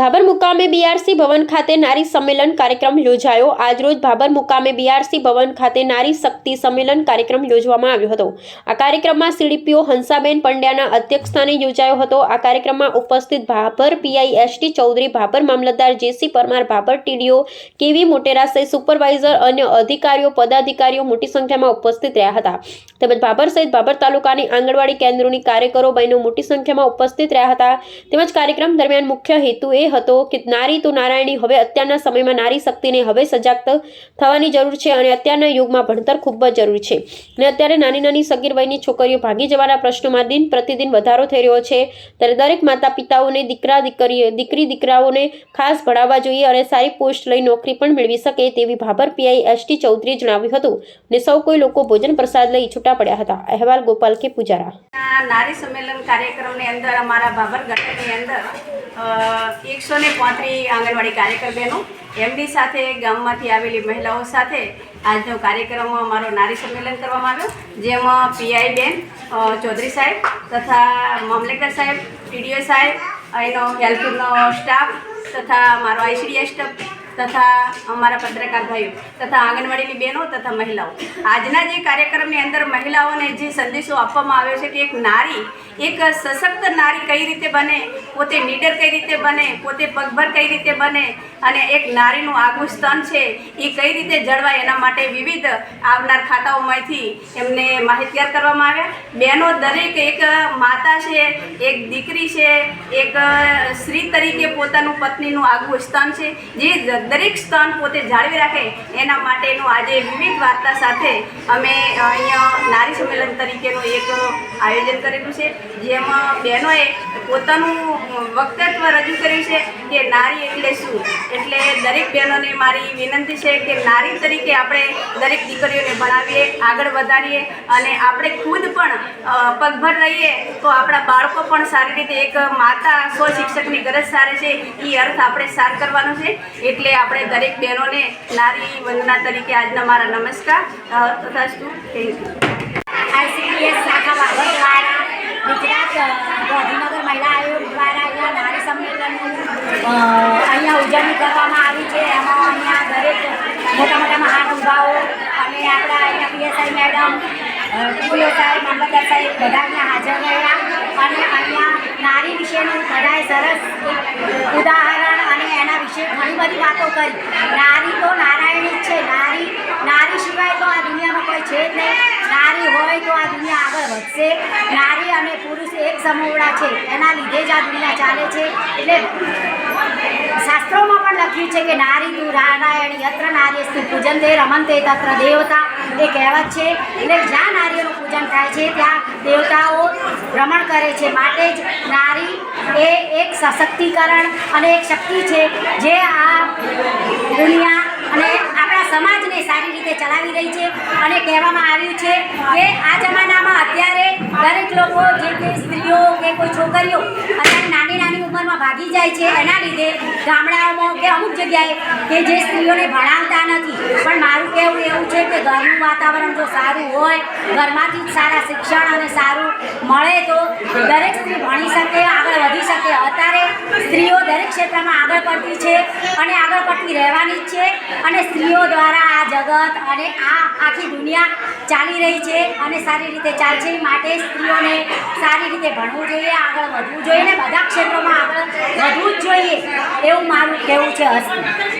ભાભર મુકામે બીઆરસી ભવન ખાતે નારી સંમેલન કાર્યક્રમ યોજાયો. આજરોજ ભાભર મુકામે બીઆરસી ભવન ખાતે નારી શક્તિ સંમેલન કાર્યક્રમ યોજવામાં આવ્યો હતો. આ કાર્યક્રમમાં સીડીપીઓ હંસાબેન પંડ્યાના અધ્યક્ષસ્થાને યોજાયો હતો. આ કાર્યક્રમમાં ઉપસ્થિત ભાભર પીઆઈ એસટી ચૌધરી, ભાભર મામલતદાર JC Parmar, Bhabhar TDO KV Motera સહિત સુપરવાઇઝર અન્ય અધિકારીઓ, પદાધિકારીઓ મોટી સંખ્યામાં ઉપસ્થિત રહ્યા હતા. તેમજ ભાભર સહિત ભાભર તાલુકાની આંગણવાડી કેન્દ્રોની કાર્યકરો બહેનો મોટી સંખ્યામાં ઉપસ્થિત રહ્યા હતા. તેમજ કાર્યક્રમ દરમિયાન મુખ્ય હેતુ એ હતો કે નારી તો નારાયણી, હવે અત્યારના સમયમાં નારી શક્તિને હવે સજાગ થવાની જરૂર છે અને અત્યારના યુગમાં ભણતર ખૂબ જ જરૂરી છે. અને અત્યારે નાની નાની સગીર વયની છોકરીઓ ભાગી જવાના પ્રશ્નોમાં દિન પ્રતિદિન વધારો થઈ રહ્યો છે. ત્યારે દરેક માતા પિતાઓને દીકરા દીકરી દીકરી, દીકરાઓને ખાસ ભણાવવા જોઈએ અને સારી પોસ્ટ લઈ નોકરી પણ મેળવી શકે તેવી ભાભર પીઆઈ એસટી ચૌધરીએ જણાવ્યું હતું. અને સૌ કોઈ લોકો ભોજન પ્રસાદ લઈ છૂટા પડ્યા હતા. અહેવાલ ગોપાલ કે પૂજારા. નારી સંમેલન કાર્યક્રમની અંદર અમારા બાબર ગઢની અંદર એકસો ને પાંત્રીસ આંગણવાડી કાર્યકર બહેનો, એમની સાથે ગામમાંથી આવેલી મહિલાઓ સાથે આજનો કાર્યક્રમ અમારો નારી સંમેલન કરવામાં આવ્યો, જેમાં પીઆઈ બેન ચૌધરી સાહેબ તથા મામલેદાર સાહેબ ટીડીઓ સાહેબ એનો હેલ્પનો સ્ટાફ તથા મારો આઈસીડીએસ સ્ટાફ તથા અમારા પત્રકાર ભાઈઓ, તથા આંગણવાડીની બહેનો, તથા મહિલાઓ. આજના જે કાર્યક્રમની અંદર મહિલાઓને જે સંદેશો આપવામાં આવ્યો છે કે એક નારી, એક સશક્ત નારી કઈ રીતે બને, પોતે નીડર કઈ રીતે બને, પોતે પગભર કઈ રીતે બને, અને એક નારીનું આગવું સ્તન છે, એ કઈ રીતે જળવાય એના માટે વિવિધ આવનાર ખાતાઓમાંથી એમને માહિતગાર કરવામાં આવ્યા. બહેનો દરેક એક માતા છે, એક દીકરી છે, એક સ્ત્રી તરીકે પોતાનું પત્નીનું આગવું સ્તન છે. જે દરેક સ્તન પોતે જાળવી રાખે એના માટેનું આજે વિવિધ વાર્તા સાથે અમે અહીંયા નારી સંમેલન તરીકેનું એક આયોજન કરેલું છે, જેમાં બહેનોએ પોતાનું વક્તત્વ રજૂ કર્યું છે કે નારી એટલે શું? દરેક બહેનોને મારી વિનંતી છે કે નારી તરીકે આપણે દરેક દીકરીઓને ભણાવીએ, આગળ વધારીએ અને આપણે ખુદ પણ પગભર રહીએ તો આપણા બાળકો પણ સારી રીતે એક માતા સ્વ શિક્ષકની ગરજ સારે છે. એ અર્થ આપણે સાર કરવાનો છે. એટલે આપણે દરેક બહેનોને નારી વંદના તરીકે આજના મારા નમસ્કાર. તથા થેન્ક યુ આઈસીડીએસ શાખા બાબર દ્વારા ગુજરાત અ, ગાંધીનગર મહિલા આયોગ દ્વારા અહીંયા નારી સંમેલનનું અહીંયા ઉજવણી કરવામાં આવી છે. એમાં અહીંયા દરેક મોટા મોટા મહાનુભાવો અને આપણા અહીંયા પીએસઆઈ મેડમ ટીડીઓ સાહેબ મામલતદાર સાહેબ બધા અહીંયા હાજર રહ્યા. અને અહીંયા નારી વિશેનું બધાએ સરસ ઉદાહરણ અને એના વિશે ઘણી બધી વાતો કરી. નારી તો નારાયણી જ છે. નારી નારી સિવાય તો આ દુનિયામાં કોઈ છે જ નહીં. નારી હોય તો આ દુનિયા આગળ વધશે. નારી અને પુરુષ એક સમોવડા છે. એના લીધે જ આ દુનિયા ચાલે છે. એટલે શાસ્ત્રોમાં પણ લખ્યું છે કે નારી તું નારાયણી યત્ર નારીસ્તુ પૂજન તે રમંતે તત્ર દેવતા, એ કહેવત છે. એટલે જ્યાં નારીઓનું પૂજન થાય છે, ત્યાં દેવતાઓ ભ્રમણ કરે છે. માટે જ નારી એ એક સશક્તિકરણ અને એક શક્તિ છે. જે આ દુનિયા અને આપણા સમાજને સારી રીતે ચલાવી રહી છે અને કહેવામાં આવ્યું છે કે આ જમાનામાં અત્યારે દરેક લોકો જે કે સ્ત્રીઓ કે કોઈ છોકરીઓ અત્યારે નાની નાની ઉંમરમાં ભાગી જાય છે, એના લીધે ગામડાઓમાં કે અમુક જગ્યાએ કે જે સ્ત્રીઓને ભણાવતા નથી. પણ મારું કહેવું એવું છે કે ઘરનું વાતાવરણ જો સારું હોય, ઘરમાંથી સારા શિક્ષણ અને સારું મળે તો દરેક સ્ત્રી ભણી શકે, આગળ વધી શકે. અત્યારે સ્ત્રીઓ દરેક ક્ષેત્રમાં આગળ પડતી છે અને આગળ પડતી રહેવાની જ છે અને સ્ત્રીઓ દ્વારા આ જગત અને આ આખી દુનિયા ચાલી રહી છે અને સારી રીતે ચાલશે માટે સ્ત્રીઓને સારી રીતે ભણવું જોઈએ, આગળ વધવું જોઈએ ને બધા ક્ષેત્રોમાં આગળ વધવું જ જોઈએ એવું મારું કહેવું છે હસ્તી